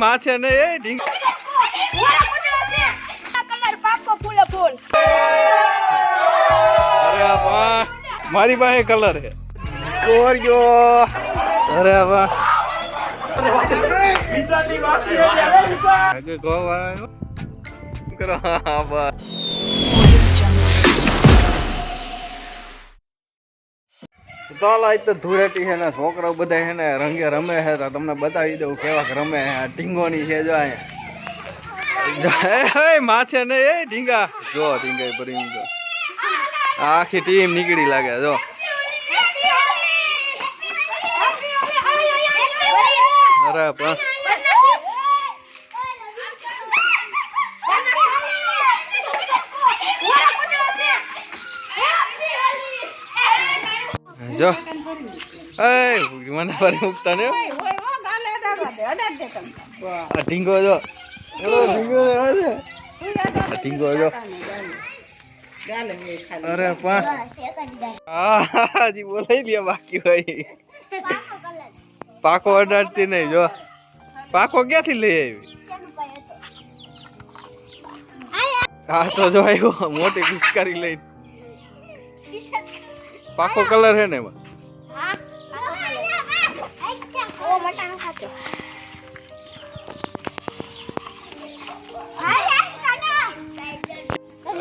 માથે ને એ ઢીંગ અરે વાહ, મારી પાસે કલર હે કોરિયો અરે વાહ. આગળ વાત કરો હા બસ તો આજ તો ધૂળેટી છે ને, છોકરાઓ બધા છે ને રંગે રમે છે, તો તમને બતાવી દઉં કેવા રમે છે. ઢીંગોની છે જો અહીંયા. માથે ને, એ, ઢીંગા. જો, ઢીંગા ભરી જો. આખી ટીમ નીકળી લાગે, જો. અરે, પણ જો. એ મને ફરી મૂકતા ને ઢીંગો જો. ઢીંગો. ઢીંગો અરે પણ હા બોલાઈ લે બાકી હોય. પાકો અડાડતી નહીં જો. પાકો ક્યાંથી લઈ આવી? હા તો જો આવ્યો મોટી પિચકારી લઈને. પાકો કલર હે ને એમાં?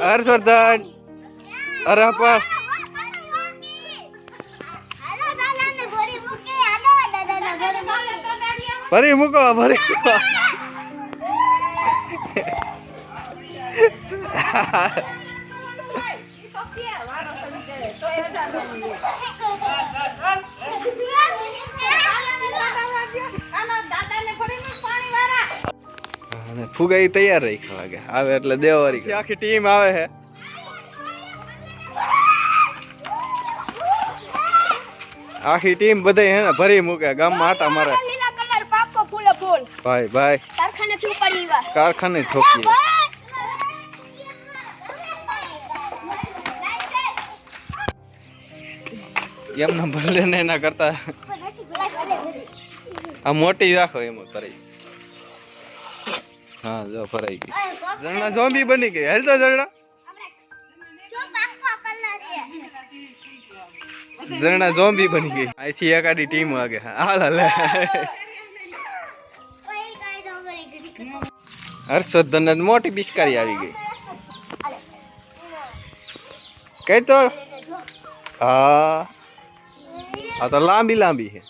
હર્ષવર્ધન! અરે પણ ફરી મૂકો ફરી મૂકો. અને ફુગાઈ તૈયાર રહી લાગે આવે એટલે દેવારી આખી ટીમ આવે છે આખી ટીમ બધાય હે ને ભરી મૂકે. ગામમાં આટા મારે લીલા કલર પાકો ફૂલે ફૂલ. ભાઈ ભાઈ. કારખાનેથી ઉપાડી વા કારખાને ઠોકીએ. એમના ભલે ને એના કરતા આ મોટી રાખો એમાં ફરાઈ હા જો ફરાઈ ગઈ. ઝરણા ઝોમ્બી બની ગઈ. હાલ તો ઝરણા. ઝરણા ઝોમ્બી બની ગઈ. અહીંથી એકાદી ટીમ વાગે. હાલ હાલે. હર્ષવર્ધન મોટી પિચકારી આવી ગઈ. કઈ તો. હા. આ તો લાંબી લાંબી છે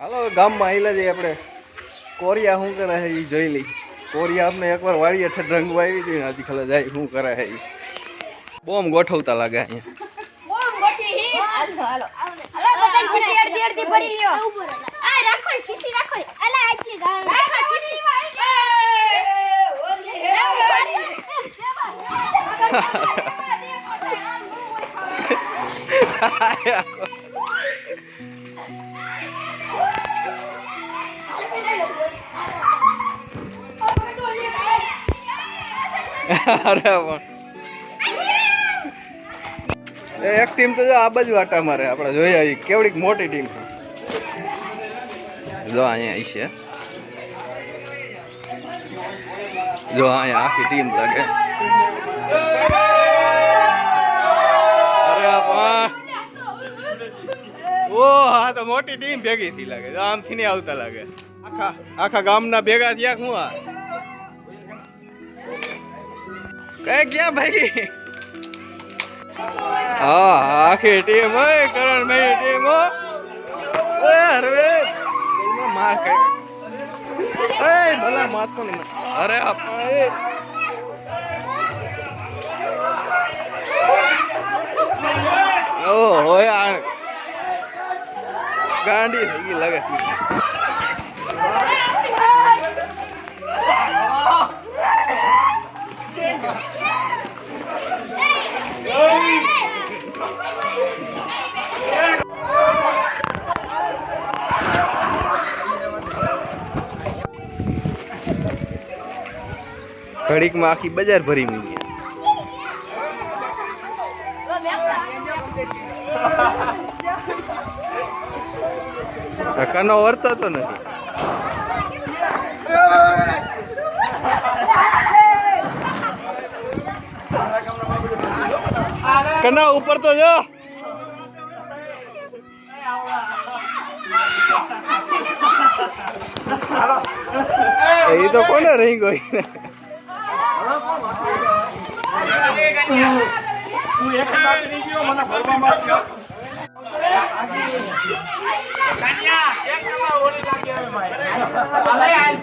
હાલો ગામમાં આવેલા જઈએ આપણે કોરિયા શું કરે છે એ જોઈ લઈ કોરિયા આપણે એકવાર વાળી અઠે રંગ વાવી હતી ને હજી ખલા જાય શું કરે છે એ બોમ્બ ગોઠવતા લાગે અહીંયા અરે એક ટીમ તો જો આ બાજુ આટા મારે, આપણે જોઈએ આવી કેવડીક મોટી ટીમ જો અહીંયા આવી છે. જો અહીંયા આખી ટીમ લાગે. ઓ હા તો મોટી ટીમ ભેગી થી લાગે. આમથી નહીં આવતા લાગે. આખા આખા ગામના ભેગા થયા શું આ? કઈ ક્યાં ભાઈ હા આખી ટીમ હોય કરણભાઈ ટીમ હો એ હરવે કઈનો માર કઈ એ ભલા માથો ને અરે આપા એ ઓ હોય આ ગાંડી થઈ ગઈ લાગે ઘડીકમાં આખી બજાર ભરી મીની કનો વર્તતો નથી. કના, ઉપર તો જો. એ તો કોને રહી ગઈ હું એક કાઢી ગયો મને ભરવામાં કન્યા એક નંબર ઓળી લાગી હવે મારે આલ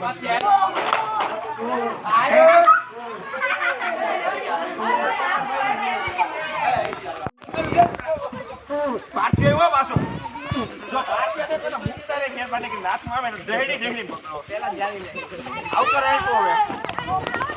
આવું કરે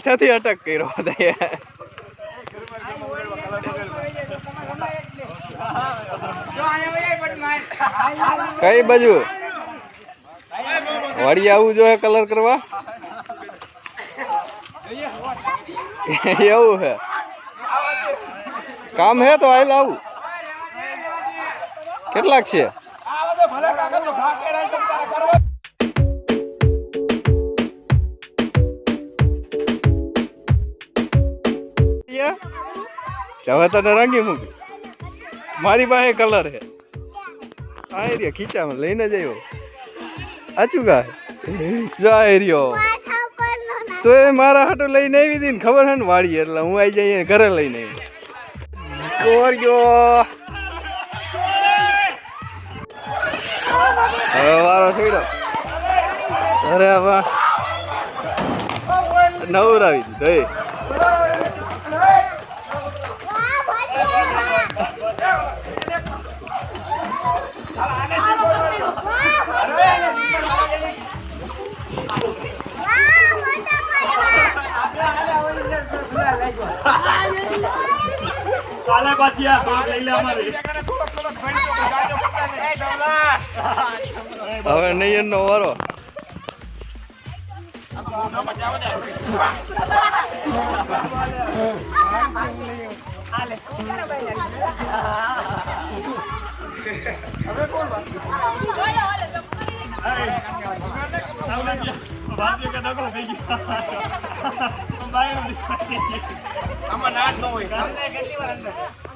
માથાથી અટક કર્યો તે કઈ બાજુ? વાડી આવવું જોઈએ કલર કરવા? એવું હે કામ હે તો આયલ આવું. કેટલાક છે? હવે તને રંગી મૂકી. મારી પાસે કલર હે આ એરિયા ખીચામાં લઈને જ આવ્યો. આચું ગા જા રહ્યો તો એ મારા હાટો લઈને આવી હતી ને ખબર હે ને વાળી એટલે હું આવી જઈએ ઘરે લઈને આવી કોર્યો હવે વારો છોડ્યો. અરે હવે નવરાવી દીધો, એ. પાછિયા ભાગ લઈ લે અમારે. હવે નૈયર નો વારો. આમાં નાચ ન હોય. કેટલી વાર હવે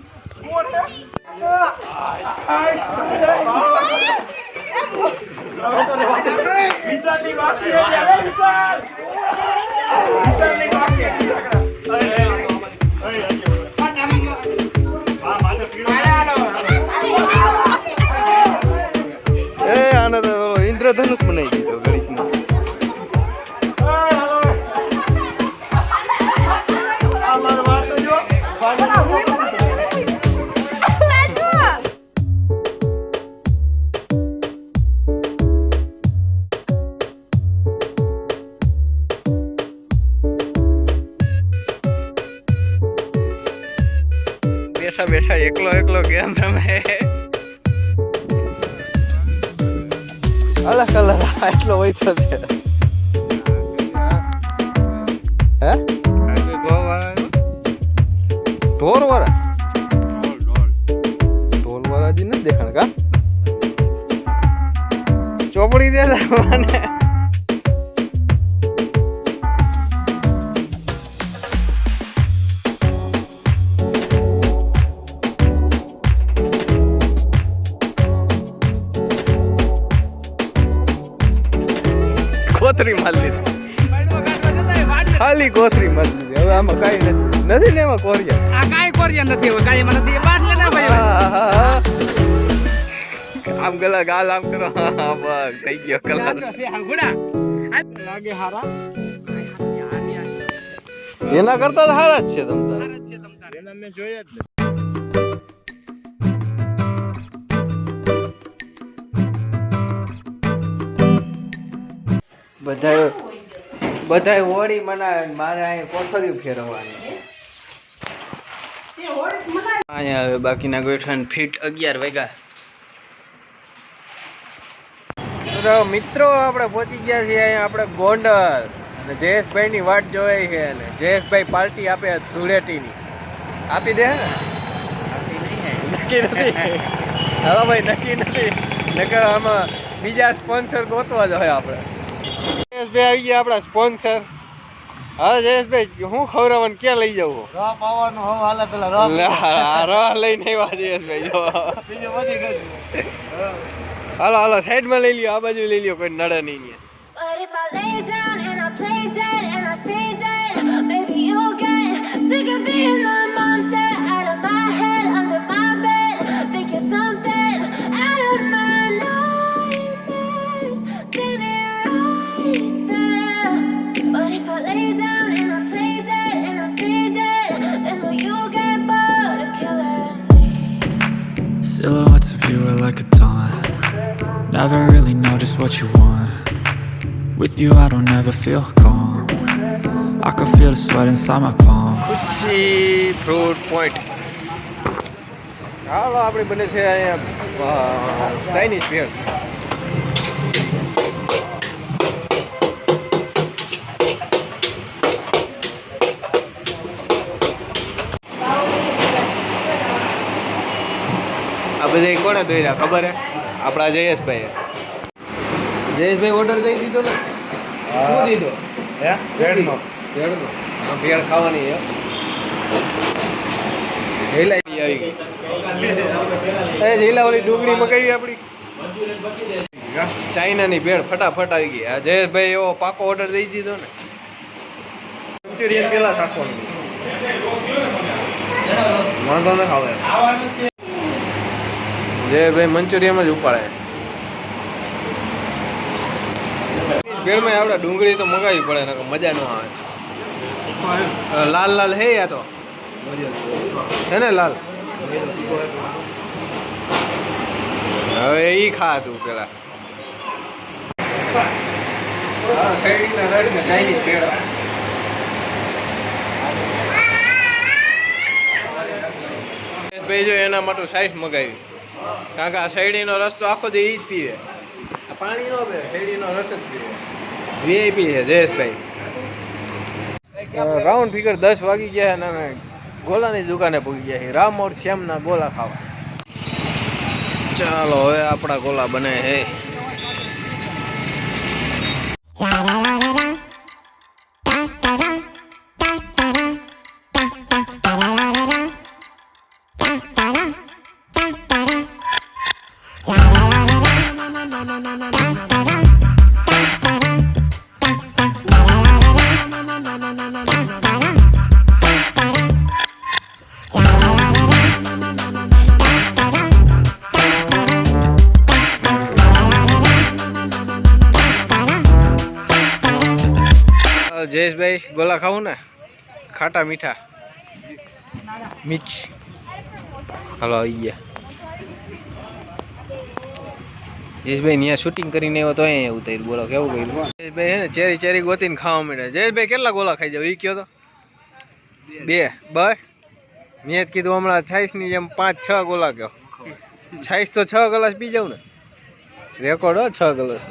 વિશાલ વિશાલની બાકી છે અરે બેઠા બેઠા એકલો એકલો ગેમ રમે. અલગ અલગ એટલો હોય છે. હે? ઢોર વાળા ઢોર વાળા જી નથી દેખાણ કા? ચોપડી દે મને. કોથરી માર લીધી ખાલી કોથરી માર લીધી હવે આમાં કઈ નથી. નથી ને એમાં કોરિયા? આ કાંઈ કોરિયા નથી હવે કાંઈ એમાં નથી. બાટલે ના ભાઈ આમ ગલા ગાલ આમ કરો. હા બસ. થઈ ગયો કલર. લાગે હારા. એના કરતા તો સારા જ છે તમતા એના મેં જોયા જ બધાય બધાય હોળી મનાવે મારે અહીં કોથળીઓ ફેરવવાની અહીંયા હવે બાકીના ગોઠણ ફીટ અગિયાર વેગા મિત્રો આપણે પહોંચી ગયા છીએ અહીંયા આપણે ગોંડલ. અને જયેશભાઈની વાટ જોવાઈ છે અને જયેશભાઈ પાર્ટી આપે ધૂળેટીની. આપી દે ને? નક્કી નથી. હા ભાઈ નક્કી નથી. નકર આમાં બીજા સ્પોન્સર ગોતવા જ હોય આપણે. જયેશભાઈ આવી ગયા આપણા સ્પોન્સર હા જયેશભાઈ હું ખવડાવવાનું ક્યાં લઈ જવું રહ પાવાનું હવે હાલે પેલા લે, આ રહ લઈને આવ્યા જયેશભાઈ જો. બીજું બધી ગયું. હાલો હાલો સાઈડમાં લઈ લ્યો આ બાજુ લઈ લ્યો કોઈ નડે નહીં But if I lay down and I play dead and I stay dead, baby, you'll get sick of being the With you, I don't ever feel calm. I can feel the sweat inside my palm. Khushi fruit point. હાલો આપણે બને છે અહીંયા Chinese beer આ બધા કોણે દોર્યા ખબર હે? આપણા જયેશભાઈ જયેશભાઈ ઓર્ડર દઈ દીધો ને? શું દીધો. હે? ભેળનો. હા ભેળ ખાવાની છે. જઈલા આવી ગઈ. એ જઈલા ઓલી ડુંગળી મગાવી આપણી ચાઇનાની ભેળ ફટાફટ આવી ગઈ. આ જયેશભાઈ એવો પાકો ઓર્ડર દઈ દીધો ને. મંચુરિયન પેલા રાખવાનું વાંધો ન ખાવે જયેશભાઈ મંચુરિયન જ ઉપાડે. ભેળમાં આવડે ડુંગળી તો મગાવી પડે ને મજા ન આવે. લાલ લાલ હે યા તો? છે ને લાલ? હવે એ ખા તું પેલા એના માટે સાઈઝ મગાવી. કારણ કે આ શેરડીનો રસ તો આખો દે એ જ પીવે. પાણી નો પીવે શેરડીનો રસ જ પીવો. વીઆઈપી છે જયેશભાઈ. રાઉન્ડ ફિગર દસ વાગી ગયા અને અમે ગોલાની દુકાને પૂગી ગયા છીએ. રામ ઓર શ્યામના ગોલા ખાવા. ચાલો હવે આપણા ગોલા બને હે ખાટા મીઠા. મિક્સ હાલો આવી ગયા. જયેશભાઈ ત્યાં શૂટિંગ કરીને આવ્યો તો અહીંયા ઉતાર્યું. બોલો, કેવું કર્યું? જયેશભાઈ હે ને, ચેરી ચેરી ગોતીને ખાવા માંડ્યા. જયેશભાઈ, કેટલા ગોલા ખાઈ જાવ એ કયો તો? બે. બસ. મેં કીધું હમણાં છાઈસની જેમ પાંચ, છ ગોલા કહો છાઈસ તો છ ગ્લાસ પી જાઉં ને. રેકોર્ડ હો, છ ગ્લાસ